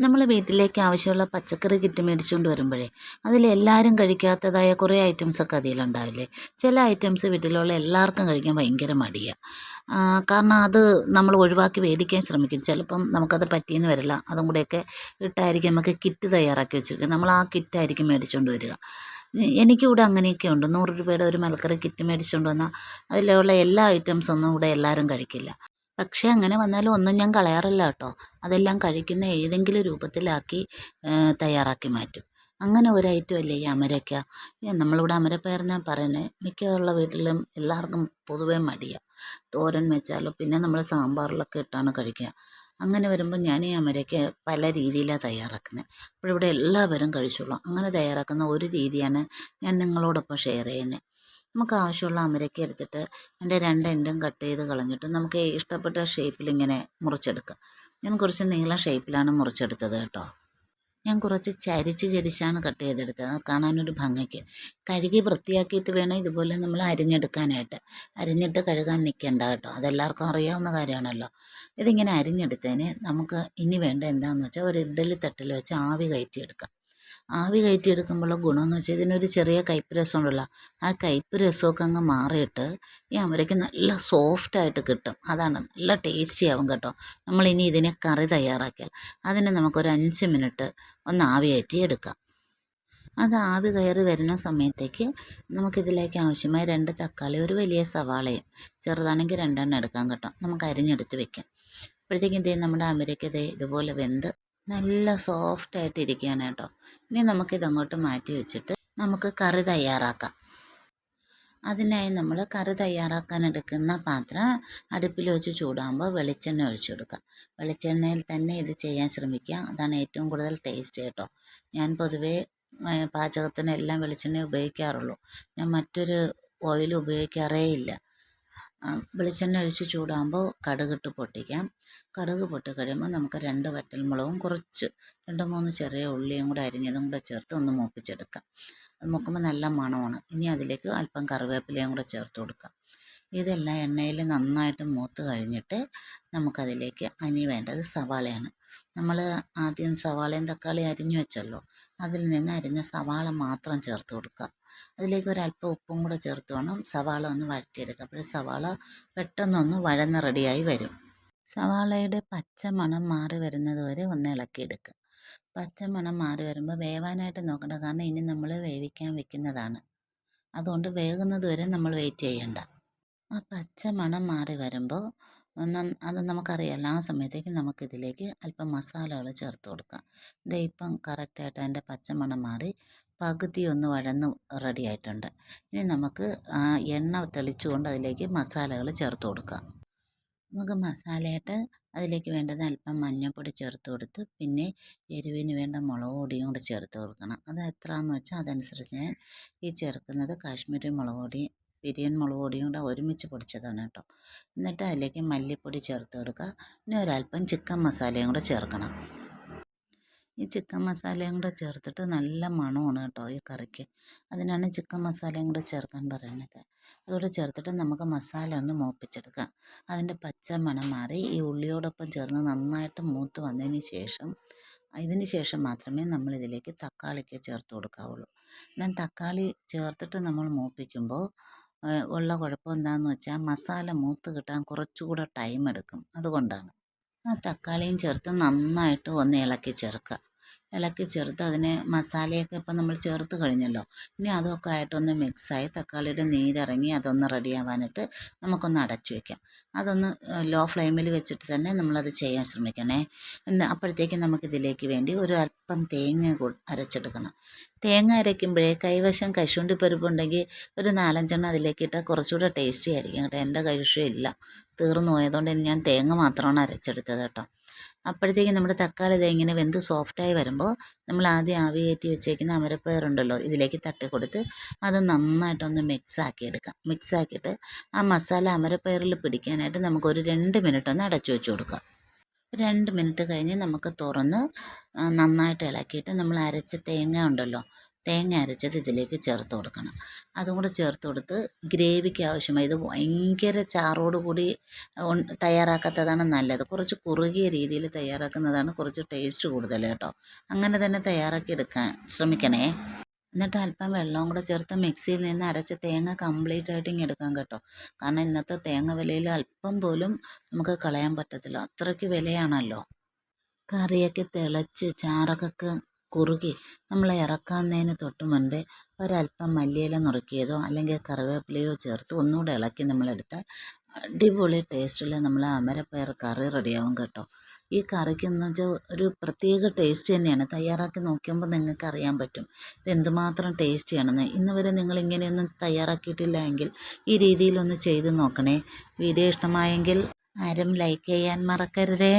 നമ്മൾ വീട്ടിലേക്ക് ആവശ്യമുള്ള പച്ചക്കറി കിറ്റ് മേടിച്ചുകൊണ്ട് വരുമ്പോഴേ അതിലെല്ലാവരും കഴിക്കാത്തതായ കുറേ ഐറ്റംസൊക്കെ അതിലുണ്ടാവില്ലേ ചില ഐറ്റംസ് വീട്ടിലുള്ള എല്ലാവർക്കും കഴിക്കാൻ ഭയങ്കര മടിയാണ് കാരണം അത് നമ്മൾ ഒഴിവാക്കി മേടിക്കാൻ ശ്രമിക്കും. ചിലപ്പം നമുക്കത് പറ്റിയെന്ന് വരില്ല. അതും കൂടെയൊക്കെ ഇട്ടായിരിക്കും നമുക്ക് കിറ്റ് തയ്യാറാക്കി വെച്ചിരിക്കുന്നത്. നമ്മൾ ആ കിറ്റായിരിക്കും മേടിച്ചുകൊണ്ട് വരിക. എനിക്കിവിടെ അങ്ങനെയൊക്കെ ഉണ്ട്. നൂറ് രൂപയുടെ ഒരു മലക്കറി കിറ്റ് മേടിച്ചുകൊണ്ട് വന്നാൽ അതിലുള്ള എല്ലാ ഐറ്റംസൊന്നും ഇവിടെ എല്ലാവരും കഴിക്കില്ല. പക്ഷേ അങ്ങനെ വന്നാലും ഒന്നും ഞാൻ കളയാറില്ല കേട്ടോ. അതെല്ലാം കഴിക്കുന്ന ഏതെങ്കിലും രൂപത്തിലാക്കി തയ്യാറാക്കി മാറ്റും. അങ്ങനെ ഒരു ഐറ്റം അല്ലേ ഈ അമരയ്ക്ക നമ്മളിവിടെ അമരപ്പയറെന്നാണ് പറയുന്നത് മിക്കുള്ള വീട്ടിലും എല്ലാവർക്കും പൊതുവേ മടിയാണ് തോരൻ വെച്ചാലോ പിന്നെ നമ്മൾ സാമ്പാറിലൊക്കെ ഇട്ടാണ് കഴിക്കുക. അങ്ങനെ വരുമ്പോൾ ഞാൻ ഈ അമരയ്ക്ക പല രീതിയിലാണ് തയ്യാറാക്കുന്നത് അപ്പോൾ ഇവിടെ എല്ലാവരും കഴിച്ചോളാം. അങ്ങനെ തയ്യാറാക്കുന്ന ഒരു രീതിയാണ് ഞാൻ നിങ്ങളോടൊപ്പം ഷെയർ ചെയ്യുന്നത് നമുക്ക് ആവശ്യമുള്ള അമരക്ക എടുത്തിട്ട് അതിന്റെ രണ്ട് എൻഡും കട്ട് ചെയ്ത് കളഞ്ഞിട്ട് നമുക്ക് ഇഷ്ടപ്പെട്ട ഷേപ്പിൽ ഇങ്ങനെ മുറിച്ചെടുക്കാം. ഞാൻ കുറച്ച് നീള ഷേപ്പിലാണ് മുറിച്ചെടുത്തത് കേട്ടോ. ഞാൻ കുറച്ച് ചരിച്ച് ചരിച്ചാണ് കട്ട് ചെയ്തെടുത്തത്. കാണാനൊരു ഭംഗിക്ക്. കഴുകി വൃത്തിയാക്കിയിട്ട് വേണം ഇതുപോലെ നമ്മൾ അരിഞ്ഞെടുക്കാനായിട്ട്. അരിഞ്ഞിട്ട് കഴുകാൻ നിൽക്കേണ്ട കേട്ടോ. അതെല്ലാവർക്കും അറിയാവുന്ന കാര്യമാണല്ലോ. ഇതിങ്ങനെ അരിഞ്ഞെടുത്തതിന് നമുക്ക് ഇനി വേണ്ട എന്താണെന്ന് വെച്ചാൽ ഒരു ഇഡ്ഡലി തട്ടിൽ വെച്ച് ആവി കയറ്റിയെടുക്കാം. ആവി കയറ്റി കയറ്റിയെടുക്കുമ്പോഴുള്ള ഗുണമെന്ന് വെച്ചാൽ ഇതിനൊരു ചെറിയ കയ്പ്പ് രസം ഉണ്ടല്ലോ ആ കയ്പ്പ് രസമൊക്കെ അങ്ങ് മാറിയിട്ട് ഈ അമരയ്ക്ക് നല്ല സോഫ്റ്റായിട്ട് കിട്ടും. അതാണ് നല്ല ടേസ്റ്റി ആവും കേട്ടോ. ഇനി ഇതിനെ കറി തയ്യാറാക്കിയാൽ. അതിന് നമുക്കൊരു അഞ്ച് മിനിറ്റ് ഒന്ന് ആവി കയറ്റി എടുക്കാം. അത് ആവി കയറി വരുന്ന സമയത്തേക്ക് നമുക്കിതിലേക്ക് ആവശ്യമായ രണ്ട് തക്കാളി ഒരു വലിയ സവാളയും ചെറുതാണെങ്കിൽ രണ്ടെണ്ണം എടുക്കാം കേട്ടോ. നമുക്ക് അരിഞ്ഞെടുത്ത് വെക്കാം. അപ്പോഴത്തേക്കും ഇതേ നമ്മുടെ അമരയ്ക്ക് ഇതുപോലെ വെന്ത് നല്ല സോഫ്റ്റായിട്ട് ഇരിക്കുകയാണ് കേട്ടോ. ഇനി നമുക്കിതങ്ങോട്ട് മാറ്റി വെച്ചിട്ട് നമുക്ക് കറി തയ്യാറാക്കാം. അതിനായി നമ്മൾ കറി തയ്യാറാക്കാൻ എടുക്കുന്ന പാത്രം അടുപ്പിൽ വെച്ച് ചൂടാകുമ്പോൾ വെളിച്ചെണ്ണ ഒഴിച്ചു കൊടുക്കുക വെളിച്ചെണ്ണയിൽ തന്നെ ഇത് ചെയ്യാൻ ശ്രമിക്കുക. അതാണ് ഏറ്റവും കൂടുതൽ ടേസ്റ്റ് കേട്ടോ. ഞാൻ പൊതുവേ പാചകത്തിന് എല്ലാം വെളിച്ചെണ്ണ ഉപയോഗിക്കാറുള്ളൂ. ഞാൻ മറ്റൊരു ഓയിൽ ഉപയോഗിക്കാറേ ഇല്ല വെളിച്ചെണ്ണ ഒഴിച്ച് ചൂടാകുമ്പോൾ കടുകിട്ട് പൊട്ടിക്കാം. കടുക് പൊട്ടി കഴിയുമ്പോൾ നമുക്ക് രണ്ട് വറ്റൽമുളകും കുറച്ച് രണ്ട് മൂന്ന് ചെറിയ ഉള്ളിയും കൂടെ അരിഞ്ഞതും കൂടെ ചേർത്ത് ഒന്ന് മൂപ്പിച്ചെടുക്കാം. അത് മുക്കുമ്പോൾ നല്ല മണമാണ്. ഇനി അതിലേക്ക് അല്പം കറിവേപ്പിലയും കൂടെ ചേർത്ത് കൊടുക്കാം. ഇതെല്ലാം എണ്ണയിൽ നന്നായിട്ട് മൂത്ത് കഴിഞ്ഞിട്ട് നമുക്കതിലേക്ക് അനി വേണ്ടത് സവാളയാണ്. നമ്മൾ ആദ്യം സവാളയും തക്കാളി അരിഞ്ഞു വെച്ചല്ലോ. അതിൽ നിന്ന് അരിഞ്ഞ സവാള മാത്രം ചേർത്ത് കൊടുക്കുക. അതിലേക്ക് ഒരല്പം ഉപ്പും കൂടെ ചേർത്ത് വേണം സവാള ഒന്ന് വഴറ്റിയെടുക്കുക അപ്പോൾ സവാള പെട്ടെന്നൊന്ന് വഴന്ന് റെഡിയായി വരും. സവാളയുടെ പച്ച മണം മാറി വരുന്നത് വരെ ഒന്ന് ഇളക്കിയെടുക്കുക. പച്ച മണം മാറി വരുമ്പോൾ വേവാനായിട്ട് നോക്കണ്ട. കാരണം ഇനി നമ്മൾ വേവിക്കാൻ വെക്കുന്നതാണ്. അതുകൊണ്ട് വേകുന്നത് വരെ നമ്മൾ വെയിറ്റ് ചെയ്യണ്ട. ആ പച്ച മണം മാറി വരുമ്പോൾ അത് നമുക്കറിയാമല്ലോ ആ സമയത്തേക്ക് നമുക്കിതിലേക്ക് അല്പം മസാലകൾ ചേർത്ത് കൊടുക്കാം. ഇതേ ഇപ്പം കറക്റ്റായിട്ട് അതിന്റെ പച്ചമണം മാറി പകുതി ഒന്ന് വഴന്ന് റെഡി ആയിട്ടുണ്ട്. ഇനി നമുക്ക് എണ്ണ തെളിച്ചുകൊണ്ട് അതിലേക്ക് മസാലകൾ ചേർത്ത് കൊടുക്കാം. നമുക്ക് മസാലയായിട്ട് അതിലേക്ക് വേണ്ടത് അല്പം മഞ്ഞൾപ്പൊടി ചേർത്ത് കൊടുത്ത് പിന്നെ എരിവിന് വേണ്ട മുളക് പൊടിയും കൂടെ ചേർത്ത് കൊടുക്കണം. അത് എത്രയാണെന്ന് വെച്ചാൽ അതനുസരിച്ച് ഞാൻ ഈ ചേർക്കുന്നത് കാശ്മീരി മുളക് പൊടി പിരിയൻ മുളക് പൊടിയും കൂടെ ഒരുമിച്ച് പൊടിച്ചതാണ് കേട്ടോ. എന്നിട്ട് അതിലേക്ക് മല്ലിപ്പൊടി ചേർത്ത് കൊടുക്കുക. പിന്നെ ഒരല്പം ചിക്കൻ മസാലയും കൂടെ ചേർക്കണം. ഈ ചിക്കൻ മസാലയും കൂടെ ചേർത്തിട്ട് നല്ല മണമാണ് കേട്ടോ ഈ കറിക്ക്. അതിനാണ് ചിക്കൻ മസാലയും കൂടെ ചേർക്കാൻ പറയണത്. അതുകൂടെ ചേർത്തിട്ട് നമുക്ക് മസാല ഒന്ന് മൂപ്പിച്ചെടുക്കാം. അതിന്റെ പച്ച മണം മാറി ഈ ഉള്ളിയോടൊപ്പം ചേർന്ന് നന്നായിട്ട് മൂത്ത് വന്നതിന് ശേഷം ഇതിന് ശേഷം മാത്രമേ നമ്മൾ ഇതിലേക്ക് തക്കാളിക്ക് ചേർത്ത് കൊടുക്കാവുള്ളൂ. ഞാൻ തക്കാളി ചേർത്തിട്ട് നമ്മൾ മൂപ്പിക്കുമ്പോൾ ഉള്ള കുഴപ്പം എന്താണെന്ന് വെച്ചാൽ മസാല മൂത്ത് കിട്ടാൻ കുറച്ചുകൂടെ ടൈം എടുക്കും അതുകൊണ്ടാണ്. ആ തക്കാളിയും ചേർത്ത് നന്നായിട്ട് ഒന്ന് ഇളക്കി ചേർക്കുക. ഇളക്കി ചേർത്ത് അതിനെ മസാലയൊക്കെ ഇപ്പം നമ്മൾ ചേർത്ത് കഴിഞ്ഞല്ലോ. ഇനി അതൊക്കെ ആയിട്ടൊന്ന് മിക്സായി തക്കാളിയുടെ നീരിറങ്ങി അതൊന്ന് റെഡിയാവാനായിട്ട് നമുക്കൊന്ന് അടച്ചു വയ്ക്കാം അതൊന്ന് ലോ ഫ്ലെയിമിൽ വെച്ചിട്ട് തന്നെ നമ്മളത് ചെയ്യാൻ ശ്രമിക്കണേ. എന്ന് അപ്പോഴത്തേക്കും നമുക്കിതിലേക്ക് വേണ്ടി ഒരു അല്പം തേങ്ങ അരച്ചെടുക്കണം. തേങ്ങ അരയ്ക്കുമ്പോഴേ കൈവശം കശുണ്ടി പരിപ്പുണ്ടെങ്കിൽ ഒരു നാലഞ്ചെണ്ണം അതിലേക്ക് ഇട്ടാൽ കുറച്ചുകൂടെ ടേസ്റ്റി ആയിരിക്കും കേട്ടോ. എന്റെ കൈവശം ഇല്ല. തീർന്നു പോയതുകൊണ്ട് ഞാൻ തേങ്ങ മാത്രമാണ് അരച്ചെടുത്തത് കേട്ടോ. അപ്പോഴത്തേക്കും നമ്മുടെ തക്കാളി ഇതേ ഇങ്ങനെ വെന്ത് സോഫ്റ്റായി വരുമ്പോൾ നമ്മൾ ആദ്യം ആവി കയറ്റി വെച്ചേക്കുന്ന അമരപ്പയറുണ്ടല്ലോ ഇതിലേക്ക് തട്ടി കൊടുത്ത് അത് നന്നായിട്ടൊന്ന് മിക്സ് ആക്കി എടുക്കാം. മിക്സ് ആക്കിയിട്ട് ആ മസാല അമരപ്പയറിൽ പിടിക്കാനായിട്ട് നമുക്കൊരു രണ്ട് മിനിറ്റ് ഒന്ന് അടച്ചു വെച്ച് കൊടുക്കാം. രണ്ട് മിനിറ്റ് കഴിഞ്ഞ് നമുക്ക് തുറന്ന് നന്നായിട്ട് ഇളക്കിയിട്ട് നമ്മൾ അരച്ച തേങ്ങ ഉണ്ടല്ലോ തേങ്ങ അരച്ചത് ഇതിലേക്ക് ചേർത്ത് കൊടുക്കണം. അതും കൂടെ ചേർത്ത് കൊടുത്ത് ഗ്രേവിക്ക് ആവശ്യമായി ഇത് ഭയങ്കര കൂടി തയ്യാറാക്കാത്തതാണ് നല്ലത്. കുറച്ച് കുറുകിയ രീതിയിൽ തയ്യാറാക്കുന്നതാണ് കുറച്ച് ടേസ്റ്റ് കൂടുതൽ കേട്ടോ. അങ്ങനെ തന്നെ തയ്യാറാക്കി എടുക്കാൻ ശ്രമിക്കണേ. എന്നിട്ട് അല്പം വെള്ളവും കൂടെ ചേർത്ത് മിക്സിയിൽ നിന്ന് അരച്ച തേങ്ങ കംപ്ലീറ്റ് ആയിട്ട് ഇങ്ങനെ കേട്ടോ. കാരണം ഇന്നത്തെ തേങ്ങ വിലയിൽ അല്പം പോലും നമുക്ക് കളയാൻ പറ്റത്തില്ല. അത്രയ്ക്ക് വിലയാണല്ലോ. കറിയൊക്കെ തിളച്ച് ചാറൊക്കെ കുറുകി നമ്മൾ ഇറക്കാവുന്നതിന് തൊട്ട് മുൻപേ ഒരല്പം മല്ലിയില നുറുക്കിയതോ അല്ലെങ്കിൽ കറിവേപ്പിലയോ ചേർത്ത് ഒന്നുകൂടെ ഇളക്കി നമ്മളെടുത്താൽ അടിപൊളി ടേസ്റ്റിൽ നമ്മൾ അമരപ്പയർ കറി റെഡിയാവും കേട്ടോ. ഈ കറിക്കെന്ന് വെച്ചാൽ ഒരു പ്രത്യേക ടേസ്റ്റ് തന്നെയാണ്. തയ്യാറാക്കി നോക്കുമ്പോൾ നിങ്ങൾക്ക് അറിയാൻ പറ്റും ഇത് എന്തുമാത്രം ടേസ്റ്റിയാണെന്ന് ഇന്ന് വരെ നിങ്ങൾ ഇങ്ങനെയൊന്നും തയ്യാറാക്കിയിട്ടില്ല എങ്കിൽ ഈ രീതിയിലൊന്ന് ചെയ്ത് നോക്കണേ. വീഡിയോ ഇഷ്ടമായെങ്കിൽ ആരും ലൈക്ക് ചെയ്യാൻ മറക്കരുതേ.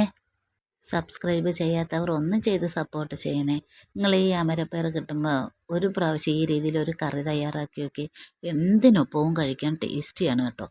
സബ്സ്ക്രൈബ് ചെയ്യാത്തവർ ഒന്ന് ചെയ്ത് സപ്പോർട്ട് ചെയ്യണേ. നിങ്ങൾ ഈ അമരപ്പയർ കിട്ടുമ്പോൾ ഒരു പ്രാവശ്യം ഈ രീതിയിൽ ഒരു കറി തയ്യാറാക്കി നോക്കി. എന്തിനൊപ്പവും കഴിക്കാൻ ടേസ്റ്റിയാണ് കേട്ടോ.